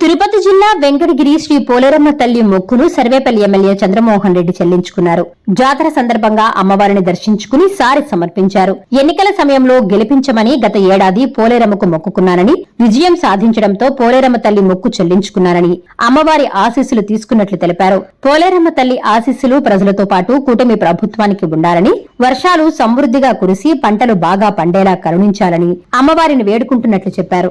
తిరుపతి జిల్లా వెంకటగిరి శ్రీ పోలేరమ్మ తల్లి మొక్కును సర్వేపల్లి ఎమ్మెల్యే చంద్రమోహన్ రెడ్డి చెల్లించుకున్నారు. జాతర సందర్భంగా అమ్మవారిని దర్శించుకుని సారి సమర్పించారు. ఎన్నికల సమయంలో గెలిపించమని గత ఏడాది పోలేరమ్మకు మొక్కుకున్నానని విజయం సాధించడంతో పోలేరమ్మ తల్లి మొక్కు చెల్లించుకున్నానని అమ్మవారి ఆశీస్సులు తీసుకున్నట్లు తెలిపారు. పోలేరమ్మ తల్లి ఆశీస్సులు ప్రజలతో పాటు కూటమి ప్రభుత్వానికి ఉండాలని వర్షాలు సమృద్ధిగా కురిసి పంటలు బాగా పండేలా కరుణించాలని అమ్మవారిని వేడుకుంటున్నట్లు చెప్పారు.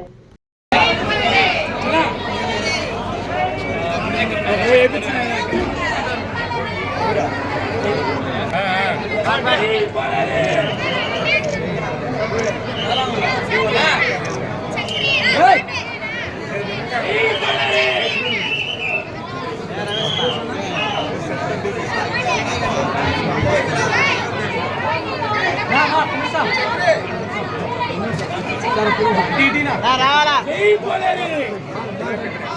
Ei, bolerinho! Ei, bolerinho!